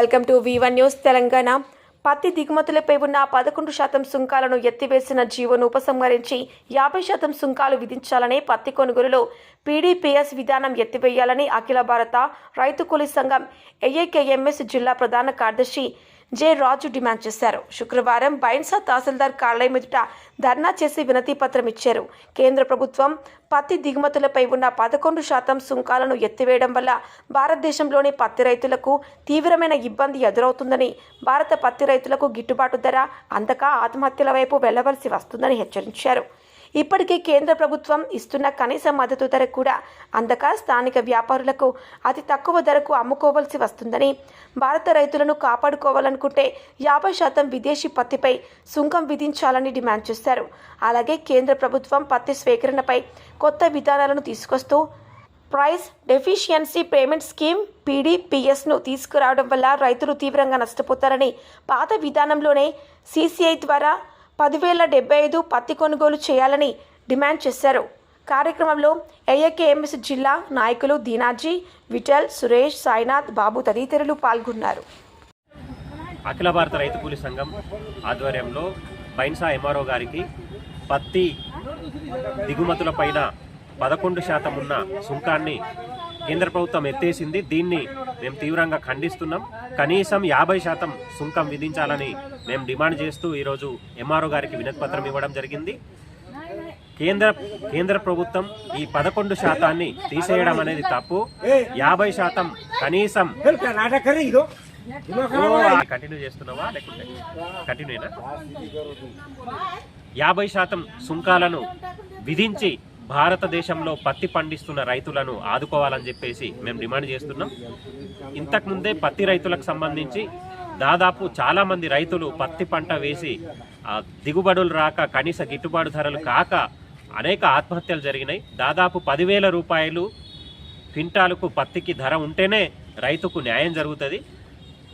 Welcome to Vivan news Telangana. పత్తి దిగుమతులపై ఉన్న పదకొండు శాతం సుంకాలను ఎత్తివేసిన జీవోను ఉపసంహరించి యాభై శాతం సుంకాలు విధించాలని పత్తి కొనుగోలులో పీడీపీఎస్ విధానం ఎత్తివేయాలని అఖిల భారత రైతు కూలీ సంఘం ఏఐకేఎంఎస్ జిల్లా ప్రధాన కార్యదర్శి జె రాజు డిమాండ్ చేశారు. శుక్రవారం బైన్సా తహసీల్దార్ కార్యాలయం ఎదుట ధర్నా చేసి వినతి పత్రం ఇచ్చారు. కేంద్ర ప్రభుత్వం పత్తి దిగుమతులపై ఉన్న పదకొండు శాతం సుంకాలను ఎత్తివేయడం వల్ల భారతదేశంలోని పత్తి రైతులకు తీవ్రమైన ఇబ్బంది ఎదురవుతుందని భారత పత్తి రైతులకు గిట్టుబాటు ధర అందక ఆత్మహత్యల వైపు వెళ్ళవలసి వస్తుందని హెచ్చరించారు. ఇప్పటికే కేంద్ర ప్రభుత్వం ఇస్తున్న కనీస మద్దతు ధర కూడా అందక స్థానిక వ్యాపారులకు అతి తక్కువ ధరకు అమ్ముకోవాల్సి వస్తుందని భారత రైతులను కాపాడుకోవాలనుకుంటే యాభై శాతం విదేశీ పత్తిపై సుంకం విధించాలని డిమాండ్ చేశారు. అలాగే కేంద్ర ప్రభుత్వం పత్తి స్వీకరణపై కొత్త విధానాలను తీసుకొస్తూ ప్రైస్ డెఫిషియన్సీ పేమెంట్ స్కీమ్ పీడీపీఎస్ను తీసుకురావడం వల్ల రైతులు తీవ్రంగా నష్టపోతారని పాత విధానంలోనే సీసీఐ ద్వారా పదివేల డెబ్బై ఐదు పత్తి కొనుగోలు చేయాలని డిమాండ్ చేశారు. కార్యక్రమంలో ఏఐకేఎంఎస్ జిల్లా నాయకులు దీనాజీ విఠల్ సురేష్ సాయినాథ్ బాబు తదితరులు పాల్గొన్నారు. అఖిల భారత రైతు కూలి సంఘం ఆధ్వర్యంలో బైన్సా ఎంఆర్ఓ గారికి పత్తి దిగుమతుల పైన పదకొండు శాతం ఉన్న సుంకాన్ని కేంద్ర ప్రభుత్వం ఎత్తేసింది. దీన్ని మేము తీవ్రంగా ఖండిస్తున్నాం. కనీసం యాభై శాతం సుంకం విధించాలని మేము డిమాండ్ చేస్తూ ఈరోజు ఎంఆర్ఓ గారికి వినతిపత్రం ఇవ్వడం జరిగింది. కేంద్ర కేంద్ర ప్రభుత్వం ఈ పదకొండు శాతాన్ని తీసేయడం అనేది తప్పు. యాభై శాతం కనీసం కంటిన్యూ చేస్తున్నావా? లేకుంటే కంటిన్యూనా? యాభై శాతం సుంకాలను విధించి భారతదేశంలో పత్తి పండిస్తున్న రైతులను ఆదుకోవాలని చెప్పేసి మేము డిమాండ్ చేస్తున్నాం. ఇంతకుముందే పత్తి రైతులకు సంబంధించి దాదాపు చాలామంది రైతులు పత్తి పంట వేసి దిగుబడులు రాక కనీస గిట్టుబాటు ధరలు కాక అనేక ఆత్మహత్యలు జరిగినాయి. దాదాపు పదివేల రూపాయలు క్వింటాలకు పత్తికి ధర ఉంటేనే రైతుకు న్యాయం జరుగుతుంది.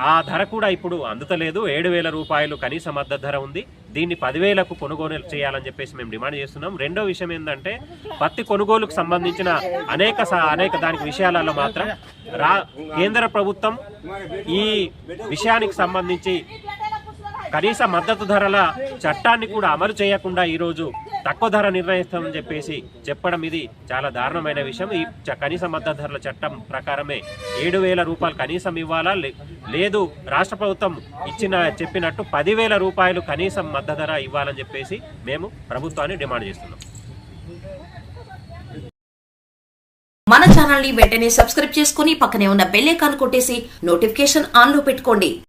ఆ ధర కూడా ఇప్పుడు అందుతలేదు. ఏడు వేల రూపాయలు కనీస మద్దతు ధర ఉంది. దీన్ని పదివేలకు కొనుగోలు చేయాలని చెప్పేసి మేము డిమాండ్ చేస్తున్నాం. రెండో విషయం ఏంటంటే పత్తి కొనుగోలుకు సంబంధించిన అనేక అనేక దానికి విషయాలలో మాత్రం రా కేంద్ర ప్రభుత్వం ఈ విషయానికి సంబంధించి కనీస మద్దతు ధరల చట్టాన్ని కూడా అమలు చేయకుండా ఈరోజు తక్కువ ధర నిర్ణయిస్తామని చెప్పేసి చెప్పడం ఇది చాలా దారుణమైన విషయం. ఈ కనీస మద్దతు ధరల చట్టం ప్రకారమే ఏడు వేల రూపాయలు కనీసం ఇవ్వాలా? లే- లేదు రాష్ట్ర ప్రభుత్వం ఇచ్చిన చెప్పినట్టు పదివేల రూపాయలు కనీసం మద్దతు ధర ఇవ్వాలని చెప్పేసి మేము ప్రభుత్వాన్ని డిమాండ్ చేస్తున్నాం. మన ఛానల్ని వెంటనే సబ్స్క్రైబ్ చేసుకుని పక్కనే ఉన్న బెల్ ఐకాన్ కొట్టేసి నోటిఫికేషన్ ఆన్లో పెట్టుకోండి.